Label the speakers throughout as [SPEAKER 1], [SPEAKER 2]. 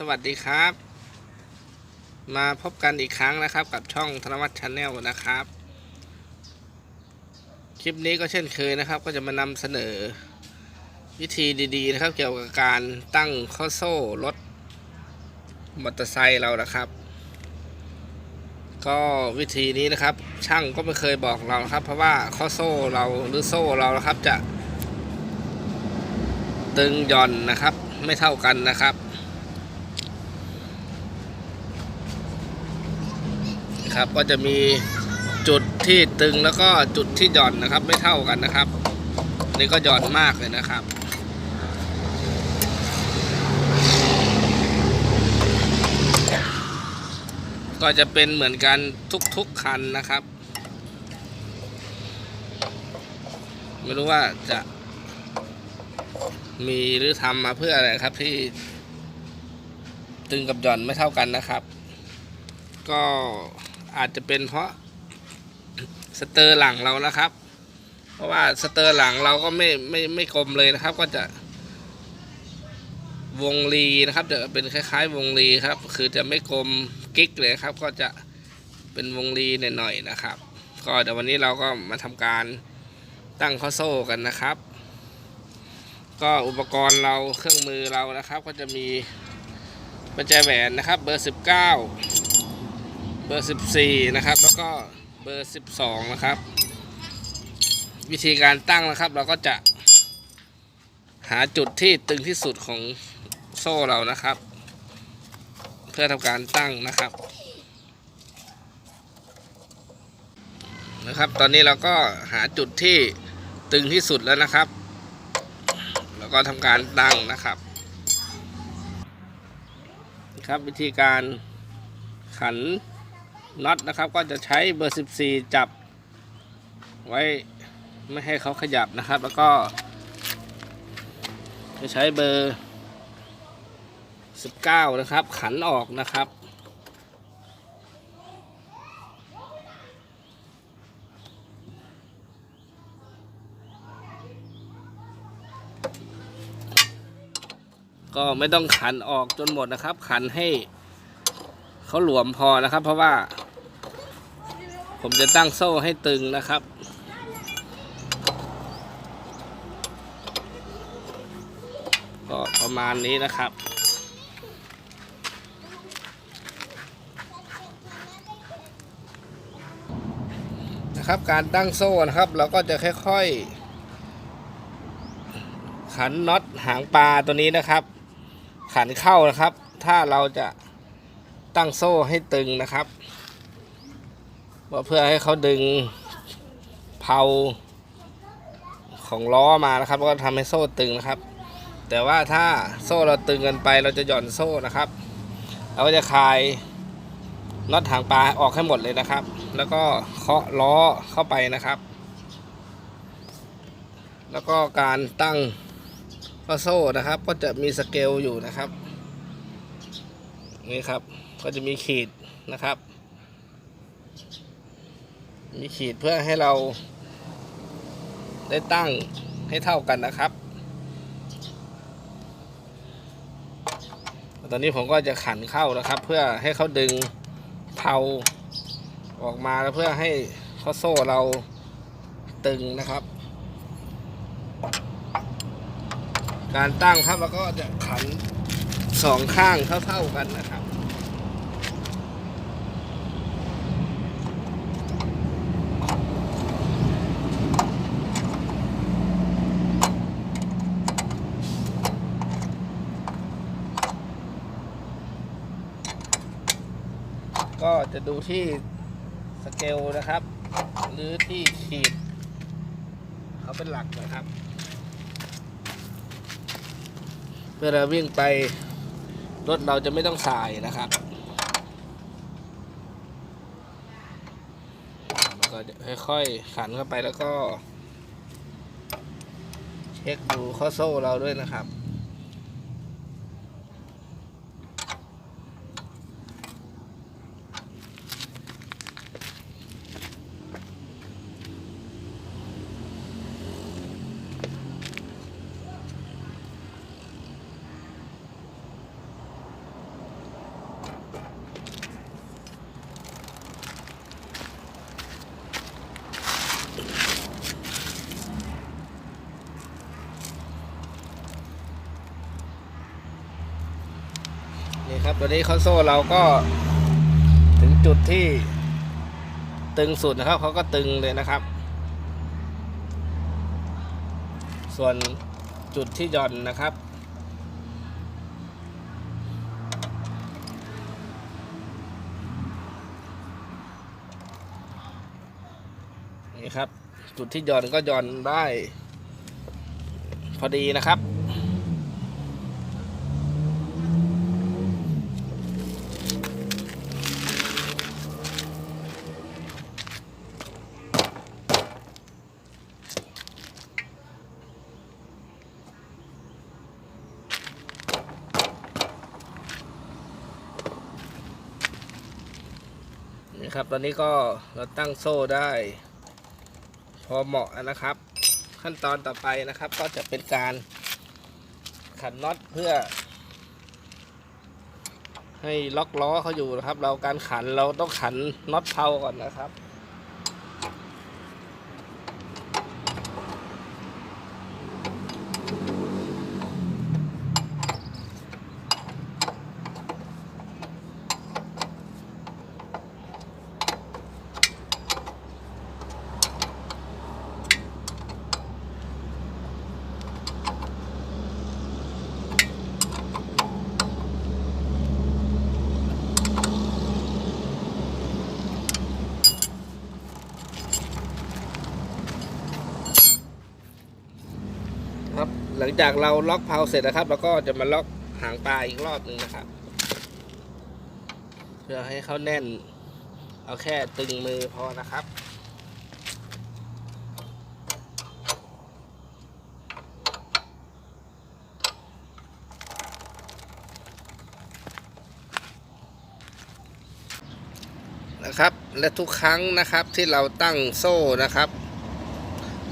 [SPEAKER 1] สวัสดีครับ มาพบกันอีกครั้งนะครับกับช่องธนวัฒน์ชาแนลนะครับ คลิปนี้ก็เช่นเคยนะครับ ก็จะมานำเสนอ วิธีดี ๆ นะครับ เกี่ยวกับการตั้งข้อโซ่รถมอเตอร์ไซค์เรานะครับ ก็วิธีนี้นะครับ ช่างก็ไม่เคยบอกเราครับ เพราะว่าข้อโซ่เราหรือโซ่เรานะครับจะ ตึงหย่อนนะครับ ไม่เท่ากันนะครับ ครับ ก็จะมีจุดที่ตึงแล้วก็จุดที่หย่อนนะครับ ไม่เท่ากันนะครับ นี่ก็หย่อนมากเลยนะครับก็จะเป็นเหมือนกันทุกๆคันนะครับ ไม่รู้ว่าจะมีหรือทำมาเพื่ออะไรครับที่ตึงกับหย่อนไม่เท่ากันนะครับ ก็ อาจจะเป็นเพราะสเตอร์หลังเรานะครับ เพราะว่าสเตอร์หลังเราก็ไม่ไม่ไม่กลมเลยนะครับ ก็จะ วงรีนะครับ จะเป็นคล้าย ๆ วงรีครับ คือจะไม่กลมกิ๊กเลยครับ ก็จะเป็นวงรีหน่อยๆนะครับ ก็เดี๋ยววันนี้เราก็มาทำการตั้งข้อโซ่กันนะครับ ก็อุปกรณ์เราเครื่องมือเรานะครับ ก็จะมีปัจจัยแหวนนะครับ เบอร์ 19 เบอร์ 14 นะครับ แล้วก็เบอร์ 12 นะครับ วิธีการตั้งนะครับ เราก็จะหาจุดที่ตึงที่สุดของโซ่เรานะครับ เพื่อทำการตั้งนะครับ นะครับ ตอนนี้เราก็หาจุดที่ตึงที่สุดแล้วนะครับ แล้วก็ทำการตั้งนะครับครับวิธีการขัน น็อตนะครับก็จะใช้เบอร์ 14 จับไว้ไม่ให้เขาขยับนะครับ แล้วก็จะใช้เบอร์ 19 นะครับ ขันออกนะครับก็ไม่ต้องขันออกจนหมดนะครับ ขันให้เขาหลวมพอนะครับ เพราะว่า ผมจะตั้งโซ่ให้ตึงนะครับ ก็ประมาณนี้นะครับ นะครับการตั้งโซ่นะครับ เราก็จะค่อยๆ ขันน็อตหางปลาตัวนี้นะครับ ขันเข้านะครับ ถ้าเราจะตั้งโซ่ให้ตึงนะครับ ว่าเพื่อให้เขาดึงเพาของล้อมานะครับก็ทำให้โซ่ตึงนะครับ แต่ว่าถ้าโซ่เราตึงเกินไปเราจะหย่อนโซ่นะครับ เราก็จะคลายน็อตหางปลาออกให้หมดเลยนะครับ แล้วก็เคาะล้อเข้าไปนะครับ แล้วก็การตั้งข้อโซ่นะครับ ก็จะมีสเกลอยู่นะครับนี่ครับก็จะมีขีดนะครับ มีขีดเพื่อให้เราได้ตั้งให้เท่ากันนะครับ ตอนนี้ผมก็จะขันเข้านะครับ เพื่อให้เขาดึงเผาออกมาแล้วเพื่อให้ข้อโซ่เราตึงนะครับ การตั้งครับแล้วก็จะขันสองข้างเท่าๆกันนะครับ ก็ จะดูที่สเกลนะครับ หรือที่ขีด เขาเป็นหลักนะครับเพื่อเราวิ่งไป รถเราจะไม่ต้องสายนะครับแล้วก็จะค่อยๆขันเข้าไปแล้วก็ เช็คดูข้อโซ่เราด้วยนะครับ นี่ครับตอนนี้คอนโซ่เราก็ถึงจุดที่ตึงสุดนะครับเขาก็ตึงเลยนะครับ ส่วนจุดที่หย่อนนะครับ นี่ครับ จุดที่หย่อนก็หย่อนได้ พอดีนะครับ ครับ ตอนนี้ก็เราตั้งโซ่ได้ พอเหมาะนะครับ ขั้นตอนต่อไปนะครับ ก็จะเป็นการขันน็อตเพื่อ ให้ล็อกล้อเขาอยู่นะครับ เราการขันเราต้องขันน็อตเพาก่อนนะครับ ลังจากเราล็อกเพาเสร็จนะครับเราก็จะมาล็อกหางปลาอีกรอบหนึ่งนะครับ เพื่อให้เขาแน่น เอาแค่ตึงมือพอนะครับนะครับและทุกครั้งนะครับที่เราตั้งโซ่นะครับ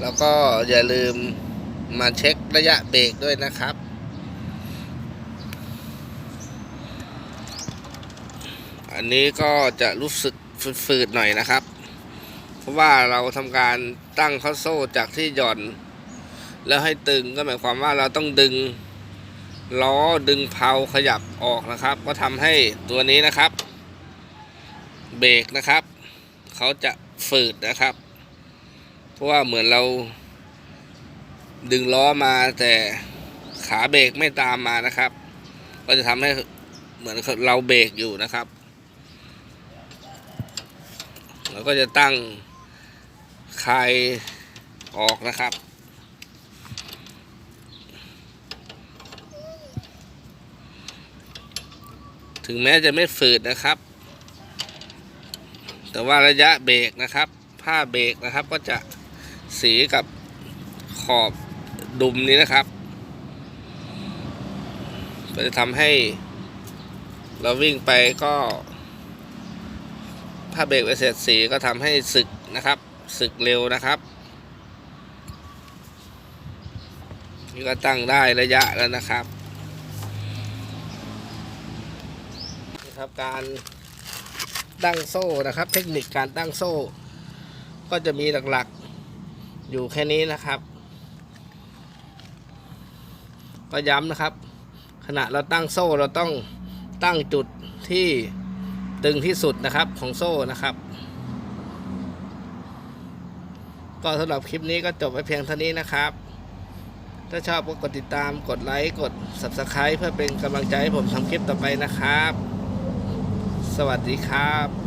[SPEAKER 1] แล้วก็อย่าลืม มาเช็คระยะเบรกด้วยนะครับ อันนี้ก็จะรู้สึกฝืดๆหน่อยนะครับ เพราะว่าเราทำการตั้งข้าโซ่จากที่หย่อน แล้วให้ตึงก็หมายความว่าเราต้องดึงล้อดึงเพลาขยับออกนะครับ ก็ทำให้ตัวนี้นะครับ เบรกนะครับ เขาจะฝืดนะครับ เพราะว่าเหมือนเรา ดึงล้อมาแต่ขาเบรกไม่ตามมานะครับ ก็จะทำให้เหมือนเราเบรกอยู่นะครับเราก็จะตั้งคลายออกนะครับ ถึงแม้จะไม่ฝืดนะครับ แต่ว่าระยะเบรกนะครับ ผ้าเบรกนะครับก็จะสีกับขอบ ดุมนี้นะครับ ก็จะทำให้เราวิ่งไปก็ผ้าเบรกไปเสร็จสีก็ทำให้สึกนะครับ สึกเร็วนะครับนี่ก็ตั้งได้ระยะแล้วนะครับนี่ครับการตั้งโซ่นะครับ เทคนิคการตั้งโซ่ ก็จะมีหลักๆอยู่แค่นี้นะครับ ก็ย้ำนะครับ ขณะเราตั้งโซ่เราต้องตั้งจุดที่ตึงที่สุดนะครับของโซ่นะครับ ก็สำหรับคลิปนี้ก็จบไปเพียงเท่านี้นะครับ ถ้าชอบก็กดติดตามกดไลค์กด Subscribe เพื่อเป็นกำลังใจให้ผมทำคลิปต่อไปนะครับ สวัสดีครับ